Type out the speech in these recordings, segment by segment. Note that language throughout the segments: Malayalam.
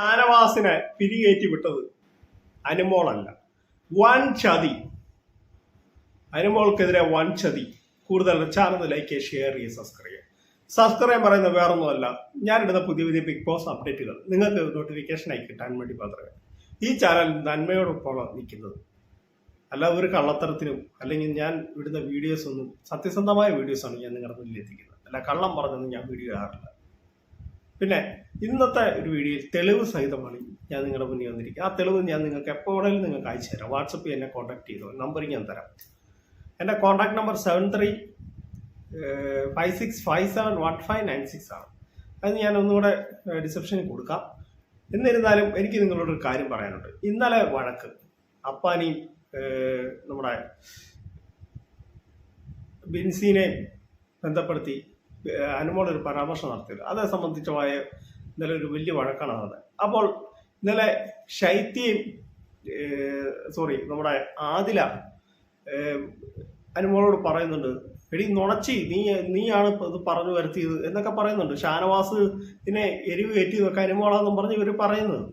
ഷാനവാസിനെ പിരികേറ്റി വിട്ടത് അനുമോളല്ല. വൻ ചതി. അനുമോൾക്കെതിരെ വൻ ചതി. കൂടുതൽ ചാനൽ ലൈക്ക് ഷെയർ ചെയ്യുക സബ്സ്ക്രൈബ് ചെയ്യുക. സബ്സ്ക്രൈബ് പറയുന്നത് വേറൊന്നുമല്ല. ഞാനിടുന്ന പുതിയ പുതിയ ബിഗ് ബോസ് അപ്ഡേറ്റുകൾ നിങ്ങൾക്ക് നോട്ടിഫിക്കേഷൻ ആയി കിട്ടാൻ വേണ്ടി മാത്രമേ. ഈ ചാനൽ നന്മയോടൊപ്പമാണ് നിൽക്കുന്നത്. അല്ല ഒരു കള്ളത്തരത്തിനും അല്ലെങ്കിൽ ഞാൻ ഇടുന്ന വീഡിയോസ് ഒന്നും സത്യസന്ധമായ വീഡിയോസാണ് ഞാൻ നിങ്ങളുടെ മുന്നിൽ എത്തിക്കുന്നത്. അല്ല കള്ളം പറഞ്ഞൊന്നും ഞാൻ വീഡിയോ ഇടാറില്ല. പിന്നെ ഇന്നത്തെ ഒരു വീഡിയോയിൽ തെളിവ് സഹിതമാണ് ഞാൻ നിങ്ങളുടെ മുന്നിൽ വന്നിരിക്കുക ആ തെളിവ് ഞാൻ നിങ്ങൾക്ക് എപ്പോൾ വേണമെങ്കിലും നിങ്ങൾക്ക് അയച്ചു തരാം. വാട്സപ്പിൽ എന്നെ കോൺടാക്ട് ചെയ്തോ. നമ്പർ ഞാൻ തരാം. എന്റെ contact number seven three five six five seven one five nine six ആണ്. അത് ഞാൻ ഒന്നുകൂടെ ഡിസ്ക്രിപ്ഷനിൽ കൊടുക്കാം. എന്നിരുന്നാലും എനിക്ക് നിങ്ങളോടൊരു കാര്യം പറയാനുണ്ട്. ഇന്നലെ വഴക്ക് അപ്പാനിയും ഏഹ്, നമ്മുടെ ബിൻസിനെ ബന്ധപ്പെടുത്തി ഒരു പരാമർശം നടത്തിയത്. അതേ സംബന്ധിച്ചമായ ഇന്നലെ ഒരു വലിയ വഴക്കാണ് നടന്നത്. അപ്പോൾ ഇന്നലെ ശൈത്യയും സോറി നമ്മുടെ ആദില അനുമോളോട് പറയുന്നുണ്ട് എടി നുണച്ചി നീ നീയാണ് ഇത് പറഞ്ഞു വരുത്തിയത് എന്നൊക്കെ പറയുന്നുണ്ട്. ഷാനവാസ് ഇതിനെ എരിവ് കയറ്റി നോക്കാൻ അനുമോളാന്നും പറഞ്ഞ് ഇവർ പറയുന്നത്.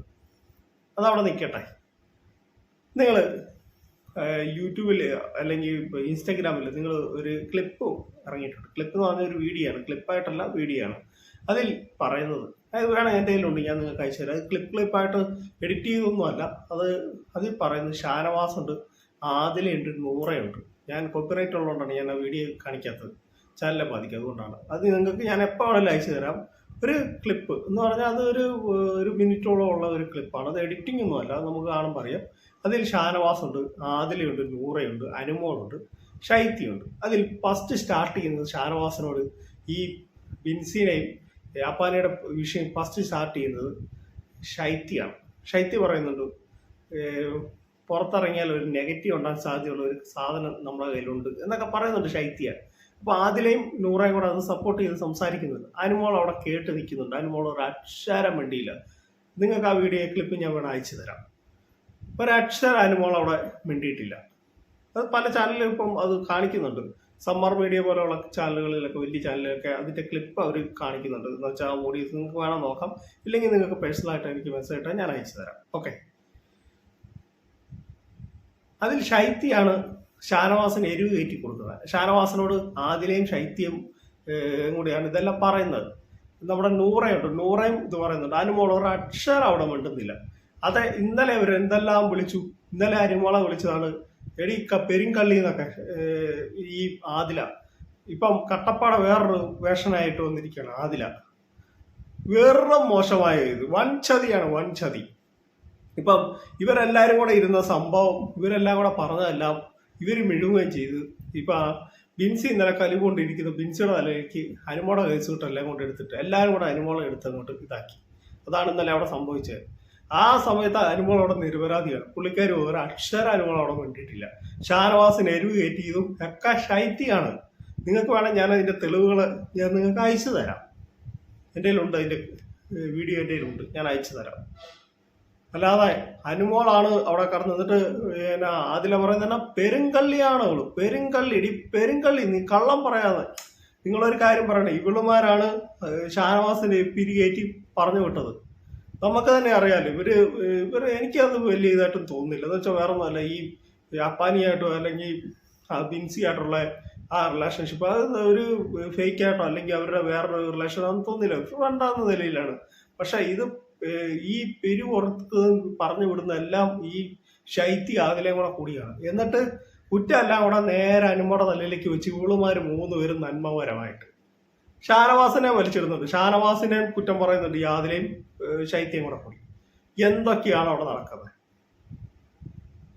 അതവിടെ നിൽക്കട്ടെ. നിങ്ങൾ യൂട്യൂബിൽ അല്ലെങ്കിൽ ഇൻസ്റ്റാഗ്രാമിൽ നിങ്ങൾ ഒരു ക്ലിപ്പ് ഇറങ്ങിയിട്ടുണ്ട്. ക്ലിപ്പ് എന്ന് പറഞ്ഞ ഒരു വീഡിയോ ആണ് ക്ലിപ്പായിട്ടല്ല വീഡിയോ ആണ് അതിൽ പറയുന്നത്. അത് വേണം എന്റെ കയ്യിലുണ്ട് ഞാൻ നിങ്ങൾക്ക് അയച്ചു തരാം. അത് ക്ലിപ്പ് ക്ലിപ്പായിട്ട് എഡിറ്റ് ചെയ്തൊന്നുമല്ല. അത് അതിൽ പറയുന്നത് ഷാനവാസ് ഉണ്ട് ആദിലയുണ്ട് നൂറയുണ്ട്. ഞാൻ കോപ്പിറൈറ്റ് ഉള്ളതുകൊണ്ടാണ് ഞാൻ ആ വീഡിയോ കാണിക്കാത്തത്. ചാനലിനെ ബാധിക്കും അതുകൊണ്ടാണ് അത് നിങ്ങൾക്ക് ഞാൻ എപ്പോൾ വേണമെങ്കിലും അയച്ചു തരാം. ഒരു ക്ലിപ്പ് എന്ന് പറഞ്ഞാൽ അത് ഒരു ഒരു മിനിറ്റോളം ഉള്ള ഒരു ക്ലിപ്പാണ് അത് എഡിറ്റിംഗ് ഒന്നുമല്ല അത് നമുക്ക് കാണുമ്പോൾ അറിയാം. അതിൽ ഷാനവാസ് ഉണ്ട് ആദിലുണ്ട് നൂറയുണ്ട് അനുമോളുണ്ട് ഷൈത്തിയുണ്ട് അതിൽ ഫസ്റ്റ് സ്റ്റാർട്ട് ചെയ്യുന്നത് ഷാനവാസിനോട് ഈ ബിൻസിനെയും യാപ്പാനയുടെ വിഷയം ഫസ്റ്റ് സ്റ്റാർട്ട് ചെയ്യുന്നത് ശൈത്യാണ് ഷൈത്തി പറയുന്നുണ്ട് പുറത്തിറങ്ങിയാൽ ഒരു നെഗറ്റീവ് ഉണ്ടാകാൻ സാധ്യതയുള്ള ഒരു സാധനം നമ്മുടെ കയ്യിലുണ്ട് എന്നൊക്കെ പറയുന്നുണ്ട് ഷൈത്തിയ അപ്പൊ ആദിലയും നൂറയും കൂടെ അത് സപ്പോർട്ട് ചെയ്ത് സംസാരിക്കുന്നുണ്ട്. അനുമോൾ അവിടെ കേട്ട് നിൽക്കുന്നുണ്ട്. അനുമോൾ ഒരു അക്ഷരം മിണ്ടിയില്ല. നിങ്ങൾക്ക് ആ വീഡിയോ ക്ലിപ്പ് ഞാൻ വേണം അയച്ചു തരാം. ഒരക്ഷരം അനുമോൾ അവിടെ മിണ്ടിയിട്ടില്ല. അത് പല ചാനലിലും ഇപ്പം അത് കാണിക്കുന്നുണ്ട്. സമ്മർ മീഡിയ പോലെയുള്ള ചാനലുകളിലൊക്കെ വലിയ ചാനലിലൊക്കെ അതിന്റെ ക്ലിപ്പ് അവർ കാണിക്കുന്നുണ്ട്. എന്ന് വെച്ചാൽ ഓഡിയൻസ് നിങ്ങൾക്ക് വേണം നോക്കാം. ഇല്ലെങ്കിൽ നിങ്ങൾക്ക് പേഴ്സണലായിട്ട് എനിക്ക് മെസ്സേജ് ഇട്ടാൽ ഞാൻ അയച്ചു തരാം. ഓക്കെ അതിൽ ശൈത്യാണ് ഷാനവാസിന് എരിവ് കയറ്റി കൊടുക്കുക ഷാനവാസിനോട് ആദിലയും ശൈത്യം കൂടിയാണ് ഇതെല്ലാം പറയുന്നത്. നമ്മുടെ നൂറയുണ്ട്. നൂറയും ഇത് പറയുന്നുണ്ട്. അനുമോൾ ഒരു അക്ഷരം അവിടെ മിണ്ടുന്നില്ല. അതെ ഇന്നലെ അവർ എന്തെല്ലാം വിളിച്ചു? ഇന്നലെ അനുമോളെ വിളിച്ചതാണ്. എടി പെരിങ്കള്ളി എന്നൊക്കെ ഈ ആദില. ഇപ്പം കട്ടപ്പാട വേറൊരു വേഷനായിട്ട് വന്നിരിക്കുകയാണ് ആദില. വേറൊരു മോശമായ ഇത്. വൻ ചതിയാണ് വൻ ചതി ഇപ്പം ഇവരെല്ലാവരും കൂടെ ഇരുന്ന സംഭവം ഇവരെല്ലാം കൂടെ പറഞ്ഞതെല്ലാം ഇവർ മിഴുകുകയും ചെയ്തു. ഇപ്പൊ ബിൻസി ഇന്നലെ കലികൊണ്ടിരിക്കുന്ന. ബിൻസിയുടെ തലയിലേക്ക് അനുമോള കേസ് എല്ലാം കൊണ്ട് എടുത്തിട്ട്. എല്ലാവരും കൂടെ അനുമോളം എടുത്ത് അങ്ങോട്ട് ഇതാക്കി. അതാണ് ഇന്നലെ അവിടെ സംഭവിച്ചത്. ആ സമയത്ത് അനുമോൾ അവിടെ നിരപരാധിയാണ്. പുള്ളിക്കാർ ഒരു അക്ഷര അനുമോൾ അവിടെ വേണ്ടിയിട്ടില്ല ഷാനവാസിന് എരിവ് കയറ്റിയതും ഒക്കെ ശൈത്യാണ് നിങ്ങൾക്ക് വേണം ഞാൻ അതിന്റെ തെളിവുകൾ ഞാൻ നിങ്ങൾക്ക് അയച്ചു തരാം. എന്റെ കയ്യിലുണ്ട് അതിന്റെ വീഡിയോ എന്റെ കയ്യിലുണ്ട്. ഞാൻ അയച്ചു തരാം. അല്ലാതെ അനുമോളാണ് അവിടെ കടന്ന് എന്നിട്ട് പിന്നെ അതില പറയുന്ന പെരുങ്കള്ളിയാണ് അവൾ. പെരുങ്കള്ളി ഇടി പെരുങ്കള്ളി നീ കള്ളം പറയാതെ. നിങ്ങളൊരു കാര്യം പറയണേ ഇവളുമാരാണ് ഷാനവാസിനെ പിരികേറ്റി പറഞ്ഞു വിട്ടത്. നമുക്ക് തന്നെ അറിയാലോ ഇവർ ഇവർ എനിക്കത് വലിയ ഇതായിട്ടും തോന്നുന്നില്ല. എന്ന് വെച്ചാൽ വേറെ ഒന്നുമല്ല ഈ ജപ്പാനിയായിട്ടോ അല്ലെങ്കിൽ ആ ബിൻസി ആയിട്ടുള്ള ആ റിലേഷൻഷിപ്പ് അത് ഒരു ഫേക്ക് ആയിട്ടോ അല്ലെങ്കിൽ അവരുടെ വേറൊരു റിലേഷൻ ആണെന്ന് തോന്നില്ല വേണ്ടാന്ന നിലയിലാണ്. പക്ഷെ ഇത് ഈ പെരു പുറത്ത് പറഞ്ഞു വിടുന്ന എല്ലാം ഈ ശൈത്യ ആദിലയും കൂടെ കൂടിയാണ്. എന്നിട്ട് കുറ്റമെല്ലാം കൂടെ നേരെ അനുമോടെ തലയിലേക്ക് വെച്ച് ഇവളുമാർ മൂന്ന് പേരും നന്മപരമായിട്ട് ഷാനവാസിനെ വലിച്ചിടുന്നുണ്ട് ഷാനവാസിനെ കുറ്റം പറയുന്നുണ്ട് ഏഹ് ശൈത്യം കൂടെ കൂടി. എന്തൊക്കെയാണ് അവിടെ നടക്കുന്നത്?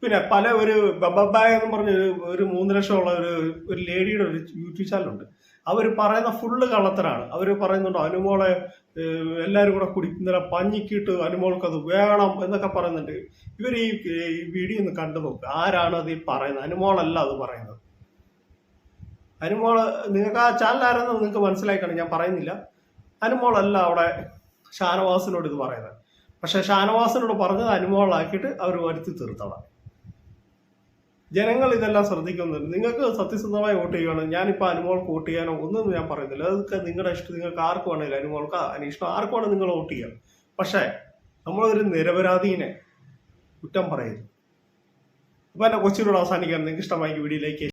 പിന്നെ പല ഒരു ബബബായ എന്ന് പറഞ്ഞ ഒരു മൂന്ന് ലക്ഷമുള്ള ഒരു ഒരു ലേഡിയുടെ ഒരു യൂട്യൂബ് ചാനലുണ്ട്. അവർ പറയുന്ന ഫുള്ള് കള്ളത്തരാണ്. അവർ പറയുന്നുണ്ട് അനുമോളെ എല്ലാവരും കൂടെ കുടിക്കുന്ന പഞ്ഞിക്കിട്ട് അനുമോൾക്ക് അത് വേണം എന്നൊക്കെ പറയുന്നുണ്ട്. ഇവർ ഈ ഈ വീഡിയോ ഒന്ന് കണ്ടു നോക്കുക ആരാണ് അത് ഈ പറയുന്നത്? അനുമോളല്ല അത് പറയുന്നത്. അനുമോൾ നിങ്ങൾക്ക് ആ ചാനൽ ആരെന്ന് നിങ്ങൾക്ക് മനസ്സിലാക്കണം ഞാൻ പറയുന്നില്ല. അനുമോളല്ല അവിടെ ഷാനവാസിനോട് ഇത് പറയുന്നത്. പക്ഷെ ഷാനവാസിനോട് പറഞ്ഞത് അനുമോളാക്കിയിട്ട് അവർ വരുത്തി തീർത്തതാണ്. ജനങ്ങൾ ഇതെല്ലാം ശ്രദ്ധിക്കുന്നുണ്ട്. നിങ്ങൾക്ക് സത്യസന്ധമായി വോട്ട് ചെയ്യുകയാണ് ഞാനിപ്പോൾ അനുമോൾക്ക് വോട്ട് ചെയ്യാനോ ഒന്നും ഞാൻ പറയുന്നില്ല. അതൊക്കെ നിങ്ങളുടെ ഇഷ്ടം. നിങ്ങൾക്ക് ആർക്ക് വേണമെങ്കിൽ അനുമോൾക്ക് അനിഷ്ടം ആർക്ക് വേണം നിങ്ങൾ വോട്ട് ചെയ്യാം. പക്ഷേ നമ്മളൊരു നിരപരാധീനെ കുറ്റം പറയരുത്. അപ്പൊ എന്നെ കൊച്ചിനോട് അവസാനിക്കാൻ നിങ്ങൾക്ക് ഇഷ്ടമായി വീഡിയോയിലേക്ക്